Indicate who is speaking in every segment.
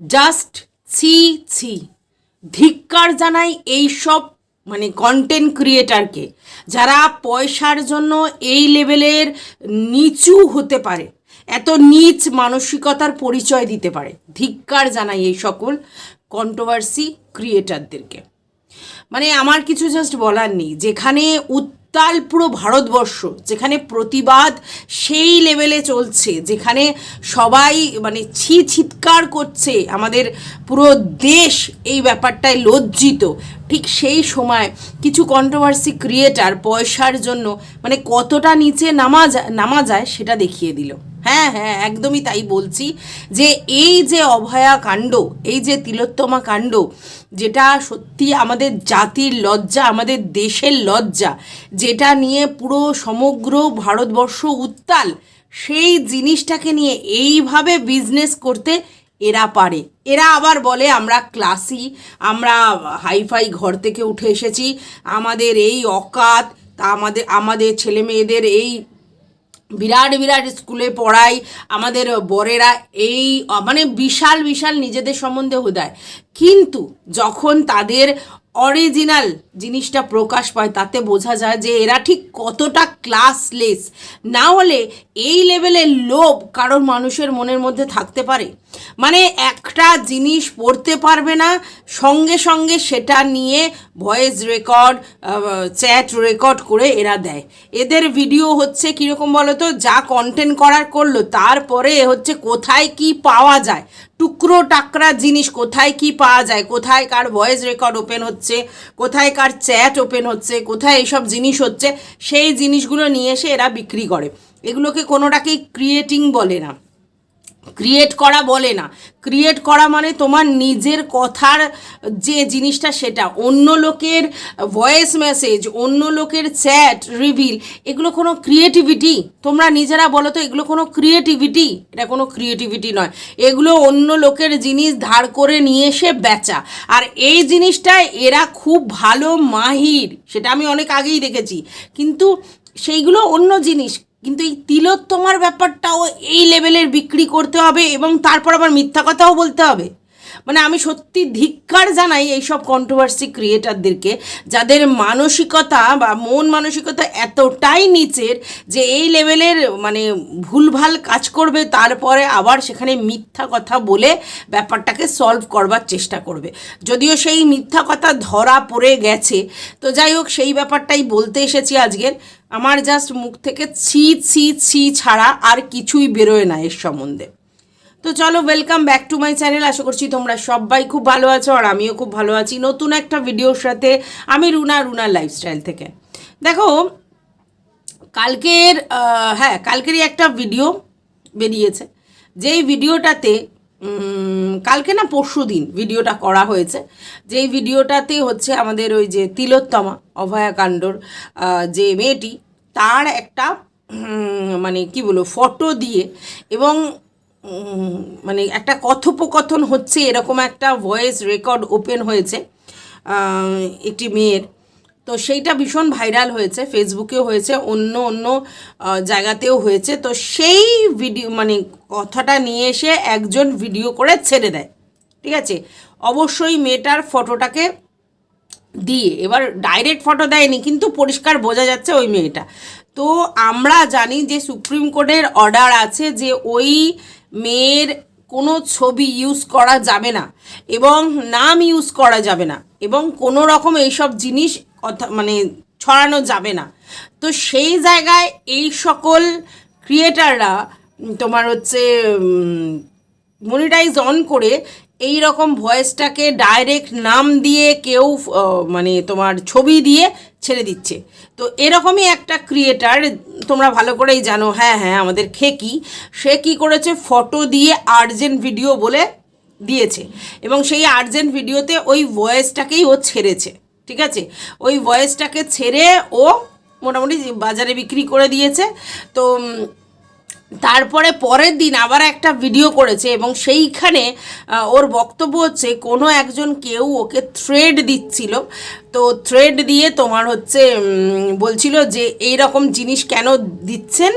Speaker 1: Just ছি ছি ধিক্কার জানাই এই সব মানে কন্টেন্ট ক্রিয়েটারকে যারা পয়সার জন্য এই লেভেলের নিচু হতে পারে, এত নিচ মানসিকতার পরিচয় দিতে পারে। ধিক্কার জানাই এই সকল কন্ট্রোভার্সি ক্রিয়েটারদেরকে মানে আমার কিছু জাস্ট বলার নেই। যেখানে উত্তাল পুরো ভারতবর্ষ, যেখানে প্রতিবাদ সেই লেভেলে চলছে, যেখানে সবাই মানে ছি চিৎকার করছে, আমাদের পুরো দেশ এই ব্যাপারটায় লজ্জিত। ঠিক সেই সময় কিছু কন্ট্রোভার্সি ক্রিয়েটার পয়সার জন্য মানে কতটা নিচে নামা যায় নামা যায় সেটা দেখিয়ে দিল। হ্যাঁ হ্যাঁ একদমই তাই বলছি যে এই যে অভয়া কাণ্ড, এই যে তিলোত্তমা কাণ্ড, যেটা সত্যি আমাদের জাতির লজ্জা, আমাদের দেশের লজ্জা, যেটা নিয়ে পুরো সমগ্র ভারতবর্ষ উত্তাল, সেই জিনিসটাকে নিয়ে এইভাবে বিজনেস করতে এরা পারে। এরা আবার বলে, আমরা ক্লাসি আমরা হাইফাই ঘর থেকে উঠে এসেছি, আমাদের এই অকাত, তা আমাদের আমাদের ছেলে মেয়েদের এই বিরাট বিরাট স্কুলে পড়াই। আমাদের বরেরা এই মানে বিশাল বিশাল নিজেদের সম্বন্ধে হোদায়। কিন্তু যখন তাদের অরিজিনাল জিনিসটা প্রকাশ পায়, তাতে বোঝা যায় যে এরা ঠিক কতটা ক্লাসলেস না হলে এই লেভেলের লোভ কারোর মানুষের মনের মধ্যে থাকতে পারে। মানে একটা জিনিস পড়তে পারবে না, সঙ্গে সঙ্গে সেটা নিয়ে ভয়েস রেকর্ড চ্যাট রেকর্ড করে এরা দেয়। এদের ভিডিও হচ্ছে কীরকম বলো তো যা কন্টেন্ট করার করল, তারপরে হচ্ছে কোথায় কি পাওয়া যায়। টুকরো টাকরা জিনিস কোথায় কি পাওয়া যায়? কোথায় কার ভয়েস রেকর্ড ওপেন হচ্ছে? কোথায় কার চ্যাট ওপেন হচ্ছে? কোথায় এইসব জিনিস হচ্ছে? সেই জিনিসগুলো নিয়ে এসে এরা বিক্রি করে। এগুলোকে কোনোটাকেই ক্রিয়েটিং বলে না। ক্রিয়েট করা বলে না। ক্রিয়েট করা মানে তোমার নিজের কথার যে জিনিসটা সেটা। অন্য লোকের ভয়েস মেসেজ অন্য লোকের চ্যাট রিভিল এগুলো কোনো ক্রিয়েটিভিটি তোমরা নিজেরা বলো তো, এগুলো কোনো ক্রিয়েটিভিটি এটা কোনো ক্রিয়েটিভিটি নয়। এগুলো অন্য লোকের জিনিস ধার করে নিয়ে এসে বেচা। আর এই জিনিসটা এরা খুব ভালো মাহির, সেটা আমি অনেক আগেই দেখেছি। কিন্তু সেইগুলো অন্য জিনিস। কিন্তু এই তিলোত্তমার ব্যাপারটাও এই লেভেলের বিক্রি করতে হবে এবং তারপর আবার মিথ্যা কথাও বলতে হবে। মানে আমি সত্যি ধিক্কার জানাই এইসব কন্ট্রোভার্সি ক্রিয়েটারদেরকে যাদের মানসিকতা বা মন মানসিকতা এতটাই নিচের যে এই লেভেলের মানে ভুলভাল কাজ করবে, তারপরে আবার সেখানে মিথ্যা কথা বলে ব্যাপারটাকে সলভ করবার চেষ্টা করবে। যদিও সেই মিথ্যা কথা ধরা পড়ে গেছে। তো যাই হোক, সেই ব্যাপারটাই বলতে এসেছি আজকের। আমার জাস্ট মুখ থেকে ছি ছি ছি ছাড়া আর কিছুই বেরোয় না এর সম্বন্ধে। তো চলো welcome back to my channel আশা করছি তোমরা সবাই খুব ভালো আছো আর আমিও খুব ভালো আছি নতুন একটা ভিডিওর সাথে আমি রুনা রুনার লাইফস্টাইল থেকে। দেখো, কালকের হ্যাঁ কালকেরই একটা ভিডিও বেরিয়েছে। যেই ভিডিওটাতে কালকে না পরশু দিন ভিডিওটা করা হয়েছে। যেই ভিডিওটাতে হচ্ছে আমাদের ওই যে তিলোত্তমা অভয়াকাণ্ডর যে মেয়েটি, তার একটা মানে কি বলব, ফটো দিয়ে এবং মানে একটা কথোপকথন হচ্ছে, এরকম একটা ভয়েস রেকর্ড ওপেন হয়েছে একটি মেয়ের। তো সেইটা ভীষণ ভাইরাল হয়েছে, ফেসবুকেও হয়েছে, অন্য অন্য জায়গাতেও হয়েছে। তো সেই ভিডিও মানে কথাটা নিয়ে এসে একজন ভিডিও করে ছেড়ে দেয়, ঠিক আছে? অবশ্যই মেয়েটার ফটোটাকে দিয়ে, এবার ডাইরেক্ট ফটো দেয়নি, কিন্তু পরিষ্কার বোঝা যাচ্ছে ওই মেয়েটা। তো আমরা জানি যে সুপ্রিম কোর্টের অর্ডার আছে যে ওই মেয়ের কোনো ছবি ইউজ করা যাবে না, এবং নাম ইউজ করা যাবে না, এবং কোনো রকম এইসব জিনিস কথা মানে ছড়ানো যাবে না। তো সেই জায়গায় এই সকল ক্রিয়েটাররা তোমার হচ্ছে মনিটাইজ অন করে এই রকম ভয়েসটাকে ডাইরেক্ট নাম দিয়ে কেউ মানে তোমার ছবি দিয়ে ছেড়ে দিচ্ছে। তো এরকমই একটা ক্রিয়েটার তোমরা ভালো করেই জানো হ্যাঁ হ্যাঁ আমাদের খেকি সে কি করেছে? ফটো দিয়ে আর্জেন্ট ভিডিও বলে দিয়েছে। এবং সেই আর্জেন্ট ভিডিওতে ওই ভয়েসটাকেই ও ছেড়েছে। ঠিক আছে? ওই ভয়েসটাকে ছেড়ে ও মোটামুটি বাজারে বিক্রি করে দিয়েছে। তো তারপরে পরের দিন আবার একটা ভিডিও করেছে এবং সেইখানে ওর বক্তব্য হচ্ছে, কোনো একজন কেউ ওকে থ্রেড দিচ্ছিল। তো থ্রেড দিয়ে তোমার হচ্ছে বলছিল যে এই রকম জিনিস কেন দিচ্ছেন?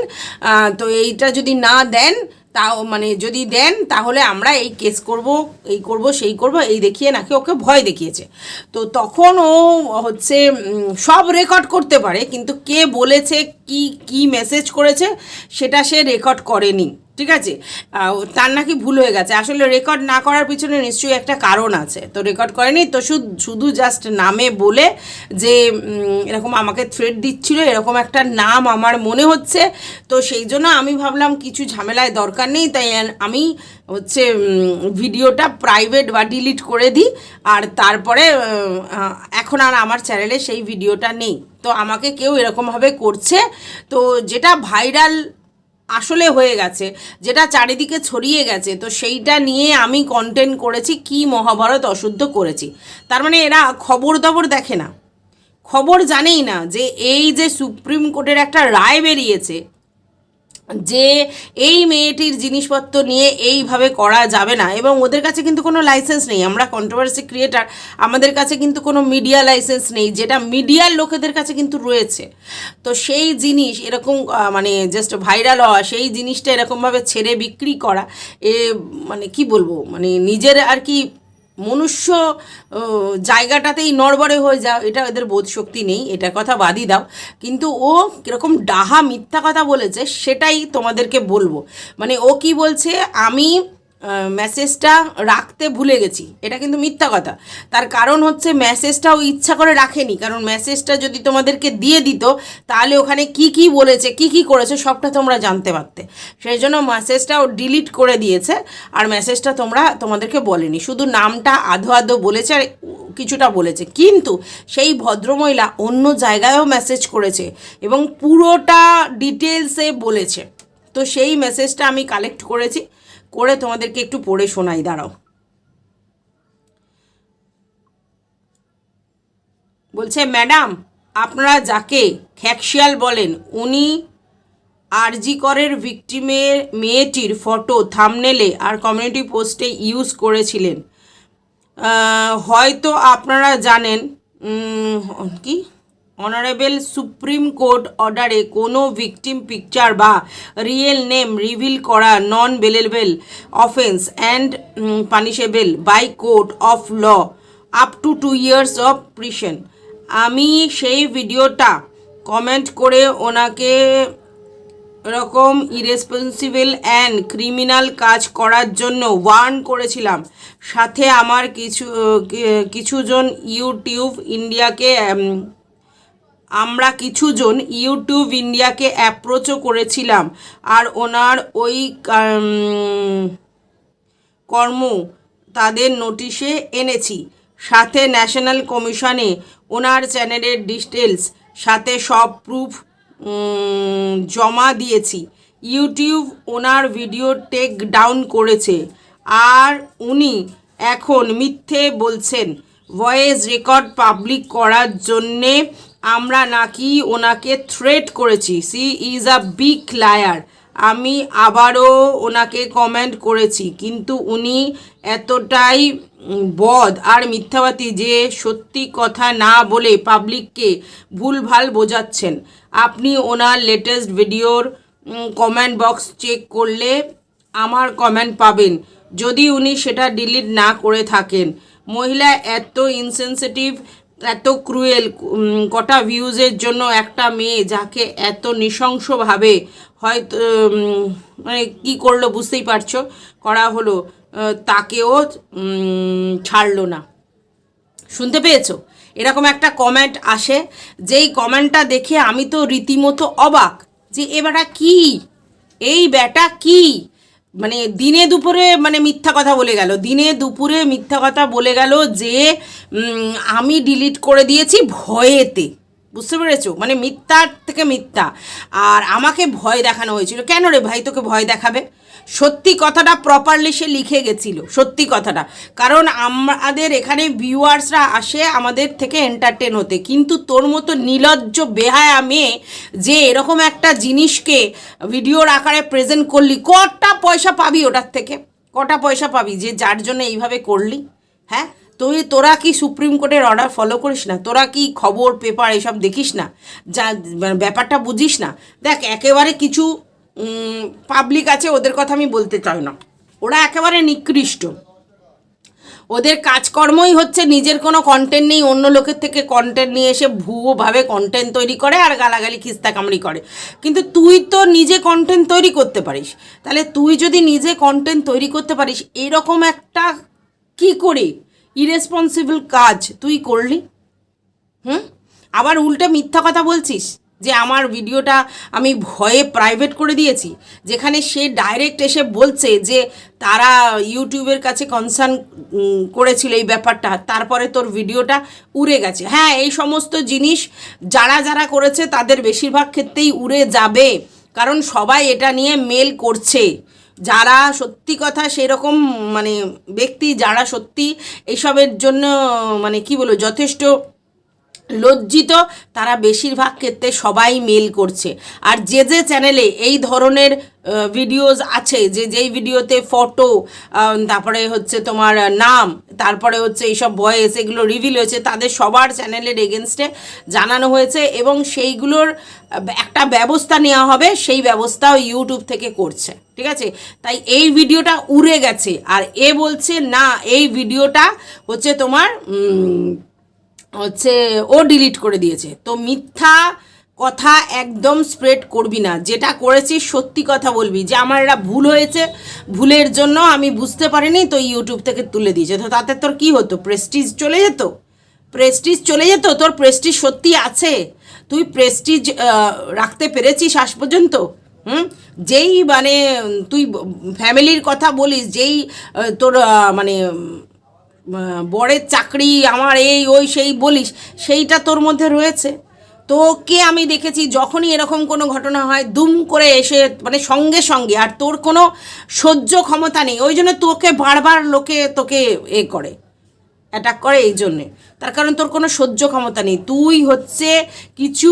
Speaker 1: তো এইটা যদি না দেন তাও মানে যদি দেন, তাহলে আমরা এই কেস করব, এই করব, সেই করব, এই দেখিয়ে নাকি ওকে ভয় দেখিয়েছে। তো তখন ও হচ্ছে সব রেকর্ড করতে পারে, কিন্তু কে বলেছে, কি কি মেসেজ করেছে, সেটা সে রেকর্ড করেনি। ঠিক আছে? তার নাকি ভুল হয়ে গেছে। আসলে রেকর্ড না করার পিছনে নিশ্চয়ই একটা কারণ আছে। তো রেকর্ড করেনি, তো শুধু শুধু জাস্ট নামে বলে যে এরকম আমাকে থ্রেড দিচ্ছিল, এরকম একটা নাম আমার মনে হচ্ছে। তো সেই জন্য আমি ভাবলাম কিছু ঝামেলায় দরকার নেই, তাই আমি হচ্ছে ভিডিওটা প্রাইভেট বা ডিলিট করে দিই। আর তারপরে এখন আর আমার চ্যানেলে সেই ভিডিওটা নেই। তো আমাকে কেউ এরকমভাবে করছে। তো যেটা ভাইরাল আসলে হয়ে গেছে, যেটা চারিদিকে ছড়িয়ে গেছে, তো সেইটা নিয়ে আমি কন্টেন্ট করেছি, কি মহাভারত অশুদ্ধ করেছি। তার মানে এরা খবর দবর দেখে না। খবর জানেই না যে এই যে সুপ্রিম কোর্টের একটা রায় বেরিয়েছে যে এই মেয়েটির জিনিসপত্র নিয়ে এইভাবে করা যাবে না এবং ওদের কাছে কিন্তু কোনো লাইসেন্স নেই। আমরা কন্ট্রোভার্সি ক্রিয়েটার আমাদের কাছে কিন্তু কোনো মিডিয়া লাইসেন্স নেই, যেটা মিডিয়ার লোকেদের কাছে কিন্তু রয়েছে। তো সেই জিনিস এরকম মানে জাস্ট ভাইরাল হওয়া, সেই জিনিসটা এরকমভাবে ছেড়ে বিক্রি করা, এ মানে কি বলব মানে নিজের আর কি মনুষ্য জায়গাটাতেই নড়বড়ে হয়ে যাও, এটা এদের বোধ শক্তি নেই, এটা কথা বাদই দাও। কিন্তু ও কীরকম ডাহা মিথ্যা কথা বলেছে, সেটাই তোমাদেরকে বলব। মানে ও কি বলছে, আমি মেসেজটা রাখতে ভুলে গেছি। এটা কিন্তু মিথ্যা কথা। তার কারণ হচ্ছে মেসেজটা ও ইচ্ছা করে রাখেনি। কারণ মেসেজটা যদি তোমাদেরকে দিয়ে দিত, তাহলে ওখানে কি কি বলেছে, কি কি করেছে, সবটা তোমরা জানতে পারতে। সেই জন্য মেসেজটা ও ডিলিট করে দিয়েছে, আর মেসেজটা তোমরা তোমাদেরকে বলেনি। শুধু নামটা আধো আধো বলেছে আর কিছুটা বলেছে। কিন্তু সেই ভদ্রমহিলা অন্য জায়গায়ও মেসেজ করেছে এবং পুরোটা ডিটেলসে বলেছে। তো সেই মেসেজটা আমি কালেক্ট করেছি। করে তোমাদেরকে একটু পড়ে শোনাই, দাঁড়াও। বলছে, ম্যাডাম, আপনারা যাকে খ্যাকশিয়াল বলেন, উনি আরজি করের ভিকটিমের মেয়েটির ফটো, থামনেলে আর কমিউনিটি পোস্টে ইউজ করেছিলেন। হয়তো আপনারা জানেন কি? অনারেবল সুপ্রিম কোর্ট অর্ডারে কোনো ভিকটিম পিকচার বা রিয়েল নেম রিভিল করা non bailable offence and punishable by court of law up to two years of prison আমি সেই ভিডিওটা কমেন্ট করে ওনাকে এরকম ইরেসপন্সিবল অ্যান্ড ক্রিমিনাল কাজ করার জন্য ওয়ার্ন করেছিলাম। সাথে আমার কিছু কিছুজন ইউটিউব ইন্ডিয়াকে আমরা কিছুজন ইউটিউব ইন্ডিয়াকে অ্যাপ্রোচও করেছিলাম, আর ওনার ওই কর্ম তাদের নোটিশে এনেছি। সাথে ন্যাশনাল কমিশনে ওনার চ্যানেলের ডিটেলস সাথে সব প্রুফ জমা দিয়েছি। ইউটিউব ওনার ভিডিও টেক ডাউন করেছে, আর উনি এখন মিথ্যে বলছেন। ভয়েস রেকর্ড পাবলিক করার জন্যে আমরা নাকি ওনাকে থ্রেট করেছি। She is a big liar আমি আবারও ওনাকে কমেন্ট করেছি। কিন্তু উনি এতটাই বদ আর মিথ্যাবাদী যে সত্যি কথা না বলে পাবলিককে ভুলভাল বোঝাচ্ছেন। আপনি ওনার লেটেস্ট ভিডিওর কমেন্ট বক্স চেক করলে আমার কমেন্ট পাবেন। যদি উনি সেটা ডিলিট না করে থাকেন। মহিলা এত ইনসেনসিটিভ এত ক্রুয়েল কটা ভিউজের জন্য একটা মেয়ে যাকে এত নৃশংসভাবে হয়তো মানে কী করল বুঝতেই পারছ? করা হলো তাকেও ছাড়লো না। শুনতে পেয়েছ? এরকম একটা কমেন্ট আসে, যেই কমেন্টটা দেখে আমি তো রীতিমতো অবাক যে, এ বেটা কি? এই বেটা কি? মানে দিনে দুপুরে মানে মিথ্যা কথা বলে গেল। দিনে দুপুরে মিথ্যা কথা বলে গেল যে আমি ডিলিট করে দিয়েছি ভয়েতে। বুঝতে পেরেছ? মানে মিথ্যার থেকে মিথ্যা। আর আমাকে ভয় দেখানো হয়েছিল। কেন রে ভাই তোকে ভয় দেখাবে? সত্যি কথাটা প্রপারলি সে লিখে গেছিল, সত্যি কথাটা। কারণ আমাদের এখানে ভিউয়ার্সরা আসে আমাদের থেকে এন্টারটেন হতে। কিন্তু তোর মতো নিলজ্জ, বেহায়া মেয়ে যে এরকম একটা জিনিসকে ভিডিওর আকারে প্রেজেন্ট করলি, কটা পয়সা পাবি ওটার থেকে? কটা পয়সা পাবি যে যার জন্য এইভাবে করলি? হ্যাঁ? তুই তোরা কি সুপ্রিম কোর্টের অর্ডার ফলো করিস না? তোরা কি খবর পেপার এসব দেখিস না? যা মানে ব্যাপারটা বুঝিস না? দেখ, একেবারে কিছু পাবলিক আছে, ওদের কথা আমি বলতে চাই না। ওরা একেবারে নিকৃষ্ট। ওদের কাজকর্মই হচ্ছে নিজের কোনো কন্টেন্ট নেই, অন্য লোকের থেকে কন্টেন্ট নিয়ে এসে ভুয়োভাবে কন্টেন্ট তৈরি করে আর গালাগালি খিস্তা কামড়ি করে। কিন্তু তুই তো নিজে কন্টেন্ট তৈরি করতে পারিস। তাহলে তুই যদি নিজে কন্টেন্ট তৈরি করতে পারিস, এরকম একটা কি করে? ইরেসপন্সিবল কাজ তুই করলি। হুম? আবার উল্টে মিথ্যা কথা বলছিস যে আমার ভিডিওটা আমি ভয়ে প্রাইভেট করে দিয়েছি, যেখানে সে ডাইরেক্ট এসে বলছে যে তারা ইউটিউবের কাছে কনসার্ন করেছিল এই ব্যাপারটা, তারপরে তোর ভিডিওটা উড়ে গেছে। হ্যাঁ এই সমস্ত জিনিস যারা যারা করেছে তাদের বেশিরভাগ ক্ষেত্রেই উড়ে যাবে, কারণ সবাই এটা নিয়ে মেল করছে। যারা সত্যি কথা সেরকম মানে ব্যক্তি যারা সত্যি এইসবের জন্য মানে কি বলব, যথেষ্ট লজ্জিত, তারা বেশিরভাগ ক্ষেত্রে সবাই মেল করছে। আর যে যে চ্যানেলে এই ধরনের ভিডিওস আছে, যে যেই ভিডিওতে ফটো তারপরে হচ্ছে তোমার নাম তারপরে হচ্ছে এইসব ভয়েস এগুলো রিভিল হয়েছে, তাদের সবার চ্যানেলের এগেনস্টে জানানো হয়েছে এবং সেইগুলোর, একটা ব্যবস্থা নেওয়া হবে, সেই ব্যবস্থাও ইউটিউব থেকে করছে, ঠিক আছে? তাই এই ভিডিওটা উড়ে গেছে, আর এ বলছে, না, এই ভিডিওটা হচ্ছে তোমার হচ্ছে ও ডিলিট করে দিয়েছে। তো মিথ্যা কথা একদম স্প্রেড করবি না। যেটা করেছিস সত্যি কথা বলবি। যে আমার এটা ভুল হয়েছে, ভুলের জন্য আমি বুঝতে পারিনি, তো ইউটিউব থেকে তুলে দিয়েছে। তো তাতে তোর কি হতো? প্রেস্টিজ চলে যেত? প্রেস্টিজ চলে যেত? তোর প্রেস্টিজ সত্যি আছে? তুই প্রেস্টিজ রাখতে পেরেছিস আজ পর্যন্ত? হুম? যেই মানে তুই ফ্যামিলির কথা বলিস, যেই তোর মানে বরের চাকরি, আমার এই, ওই, সেই বলিস, সেইটা তোর মধ্যে রয়েছে। তোকে আমি দেখেছি যখনই এরকম কোনো ঘটনা হয়, দুম করে এসে মানে সঙ্গে সঙ্গে, আর তোর কোনো সহ্য ক্ষমতা নেই। ওই জন্য তোকে বারবার লোকে তোকে এ করে অ্যাটাক করে এই জন্যে। তার কারণ তোর কোনো সহ্য ক্ষমতা নেই। তুই হচ্ছে কিছু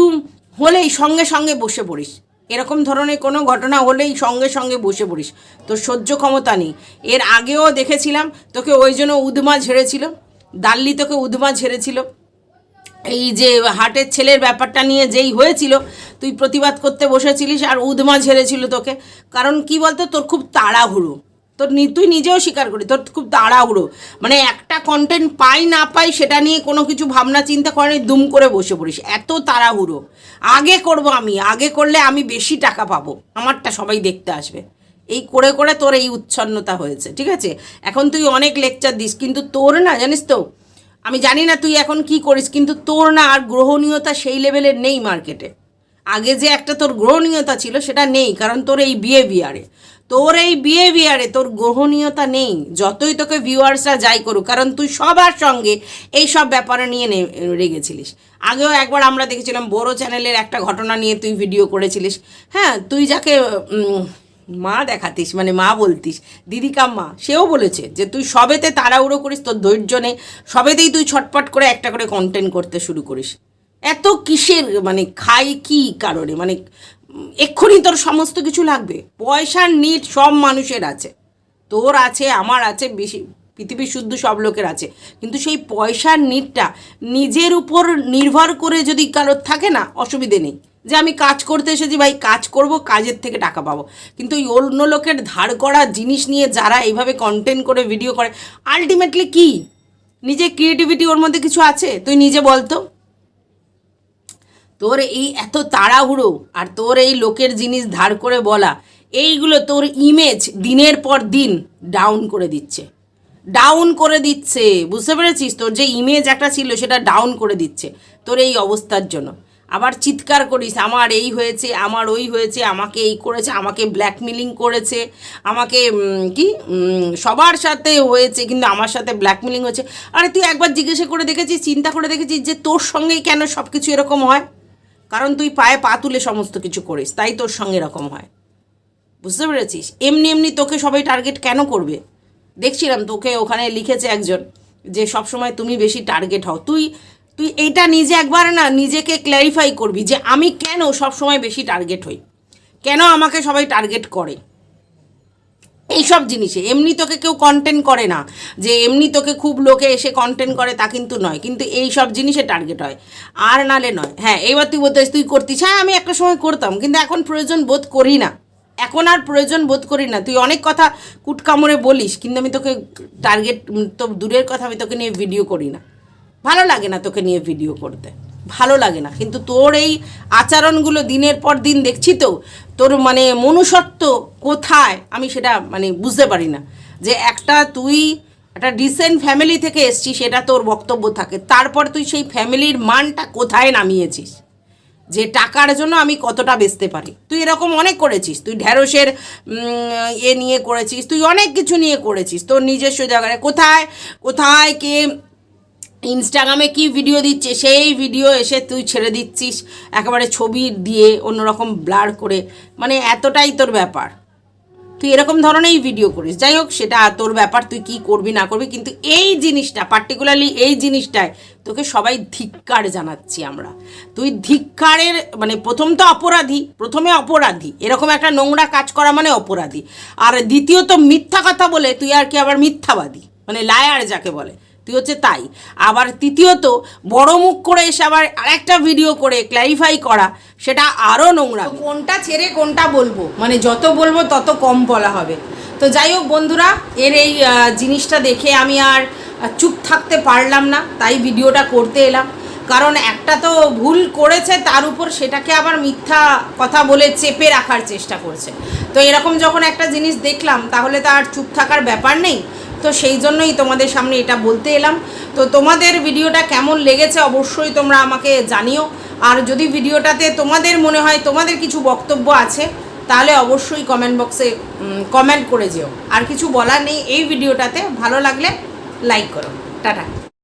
Speaker 1: হলেই সঙ্গে সঙ্গে বসে পড়িস। এরকম ধরনের কোনো ঘটনা হলেই সঙ্গে সঙ্গে বসে পড়িস। তোর সহ্য ক্ষমতা নেই। এর আগেও দেখেছিলাম, তোকে ওই জন্য উদমা ঝেড়েছিল। দাল্লি তোকে উদমা ঝেড়েছিল। এই যে হাটের ছেলের ব্যাপারটা নিয়ে যেই হয়েছিল, তুই প্রতিবাদ করতে বসেছিলিস আর উদমা ঝেড়েছিল তোকে। কারণ কি বলতো, তোর খুব তাড়াহুড়ো। তোর তুই নিজেও স্বীকার করি তোর খুব তাড়াহুড়ো। মানে একটা কন্টেন্ট পাই না পাই সেটা নিয়ে কোনো কিছু ভাবনা চিন্তা করে দুম করে বসে পড়িস। এত তাড়াহুড়ো। আগে করব আমি, আগে করলে আমি বেশি টাকা পাবো। আমারটা সবাই দেখতে আসবে। এই করে করে তোর এই উচ্ছন্নতা হয়েছে, ঠিক আছে? এখন তুই অনেক লেকচার দিস, কিন্তু তোর না, জানিস তো আমি জানি না তুই এখন কি করিস, কিন্তু তোর না আর গ্রহণীয়তা সেই লেভেলের নেই মার্কেটে আগে যে একটা তোর গ্রহণীয়তা ছিল সেটা নেই, কারণ তোর এই বিহেভিয়ারে তোর এই বিহেভিয়ারে তোর গ্রহণীয়তা নেই, যতই তোকে ভিউয়ার্সরা যাই করুক, কারণ তুই সবার সঙ্গে এই সব ব্যাপারে নিয়ে রেগেছিলিস। আগেও একবার আমরা দেখেছিলাম, বড় চ্যানেলের একটা ঘটনা নিয়ে তুই ভিডিও করেছিলিস। হ্যাঁ তুই যাকে মা দেখাতিস মানে মা বলতিস, দিদি কাম্মা সেও বলেছে যে তুই সবেতে তাড়াহুড়ো করিস, তোর ধৈর্য নেই, সবেতেই তুই ছটপট করে একটা করে কন্টেন্ট করতে শুরু করিস। এত কিসের মানে খাই কি কারণে মানে এক্ষুনি তোর সমস্ত কিছু লাগবে পয়সার নিট সব মানুষের আছে, তোর আছে, আমার আছে, বেশি পৃথিবীর শুদ্ধ সব লোকের আছে। কিন্তু সেই পয়সার নিটটা নিজের উপর নির্ভর করে যদি কারোর থাকে না, অসুবিধে নেই। যে আমি কাজ করতে এসেছি ভাই, কাজ করব, কাজের থেকে টাকা পাবো। কিন্তু ওই অন্য লোকের ধার করা জিনিস নিয়ে যারা এইভাবে কন্টেন্ট করে ভিডিও করে আলটিমেটলি কি? নিজে ক্রিয়েটিভিটি ওর মধ্যে কিছু আছে? তুই নিজে বলতো তোর এই এত তাড়াহুড়ো আর তোর এই লোকের জিনিস ধার করে বলা, এইগুলো তোর ইমেজ দিনের পর দিন ডাউন করে দিচ্ছে। ডাউন করে দিচ্ছে। বুঝতে পেরেছিস? তোর যে ইমেজ একটা ছিল, সেটা ডাউন করে দিচ্ছে তোর এই অবস্থার জন্য। আবার চিৎকার করিস, আমার এই হয়েছে, আমার ওই হয়েছে, আমাকে এই করেছে, আমাকে ব্ল্যাকমেলিং করেছে, আমাকে কি সবার সাথে হয়েছে, কিন্তু আমার সাথে ব্ল্যাকমেলিং হয়েছে। আরে তুই একবার জিজ্ঞাসা করে দেখেছিস, চিন্তা করে দেখেছিস যে তোর সঙ্গেই কেন সব কিছু এরকম হয়? কারণ তুই পায়ে পা তুলে সমস্ত কিছু করিস, তাই তোর সঙ্গে এরকম হয়। বুঝতে পেরেছিস? এমনি এমনি তোকে সবাই টার্গেট কেন করবে? দেখছিলাম তোকে, ওখানে লিখেছে একজন যে সবসময় তুমি বেশি টার্গেট হও। তুই তুই এইটা নিজে একবার না নিজেকে ক্ল্যারিফাই করবি যে আমি কেন সবসময় বেশি টার্গেট হই? কেন আমাকে সবাই টার্গেট করে? এইসব জিনিসে। এমনি তোকে কেউ কন্টেন্ট করে না যে এমনি তোকে খুব লোকে এসে কন্টেন্ট করে তা কিন্তু নয়, কিন্তু এই সব জিনিসে টার্গেট হয়। আর নালে নয়। হ্যাঁ এইবার তুই বলতে তুই করতিস। হ্যাঁ আমি একটা সময় করতাম, কিন্তু এখন প্রয়োজন বোধ করি না। এখন আর প্রয়োজন বোধ করি না। তুই অনেক কথা কুটকামড়ে বলিস, কিন্তু আমি তোকে টার্গেট তো দূরের কথা আমি তোকে নিয়ে ভিডিও করি না। ভালো লাগে না তোকে নিয়ে ভিডিও করতে। ভালো লাগে না। কিন্তু তোর এই আচরণগুলো দিনের পর দিন দেখছি তো, তোর মানে মনুষ্যত্ব কোথায় আমি সেটা মানে বুঝতে পারি না। যে একটা তুই একটা ডিসেন্ট ফ্যামিলি থেকে এসছিস, সেটা তোর বক্তব্য থাকে। তারপর তুই সেই ফ্যামিলির মানটা কোথায় নামিয়েছিস? যে টাকার জন্য আমি কতটা বেচতে পারি। তুই এরকম অনেক করেছিস। তুই ঢ্যাঁড়সের এ নিয়ে করেছিস, তুই অনেক কিছু নিয়ে করেছিস। তোর নিজস্ব জায়গায় কোথায় কোথায় কে ইনস্টাগ্রামে কি ভিডিও দিচ্ছে, সেই ভিডিও এসে তুই ছেড়ে দিচ্ছিস। একেবারে ছবি দিয়ে অন্যরকম ব্লার করে। মানে এতটাই তোর ব্যাপার। তুই এরকম ধরনেরই ভিডিও করিস। যাই হোক সেটা তোর ব্যাপার, তুই কি করবি, না করবি, কিন্তু এই জিনিসটা পার্টিকুলারলি এই জিনিসটায় তোকে সবাই ধিক্কার জানাচ্ছি আমরা। তুই ধিক্কারের মানে প্রথম তো অপরাধী, প্রথমে অপরাধী। এরকম একটা নোংরা কাজ করা মানে অপরাধী। আর দ্বিতীয়ত মিথ্যা কথা বলে তুই আর কি আবার মিথ্যাবাদী? মানে লায়ার যাকে বলে। তুই হচ্ছে তাই। আবার তৃতীয়ত, বড় মুখ করে এসে আবার আরেকটা ভিডিও করে ক্ল্যারিফাই করা, সেটা আরও নোংরা। কোনটা ছেড়ে কোনটা বলব? মানে যত বলব তত কম বলা হবে। তো যাই হোক বন্ধুরা, এর এই জিনিসটা দেখে আমি আর চুপ থাকতে পারলাম না, তাই ভিডিওটা করতে এলাম। কারণ একটা তো ভুল করেছে, তার উপর সেটাকে আবার মিথ্যা কথা বলে চেপে রাখার চেষ্টা করছে। তো এরকম যখন একটা জিনিস দেখলাম, তাহলে তো আর চুপ থাকার ব্যাপার নেই। তো সেই জন্যই তোমাদের সামনে এটা বলতে এলাম। তো তোমাদের ভিডিওটা কেমন লেগেছে অবশ্যই তোমরা আমাকে জানিও। আর যদি ভিডিওটাতে তোমাদের মনে হয় তোমাদের কিছু বক্তব্য আছে, তাহলে অবশ্যই কমেন্ট বক্সে কমেন্ট করে যেও। আর কিছু বলার নেই এই ভিডিওটাতে, ভালো লাগলে লাইক করো। টাটা।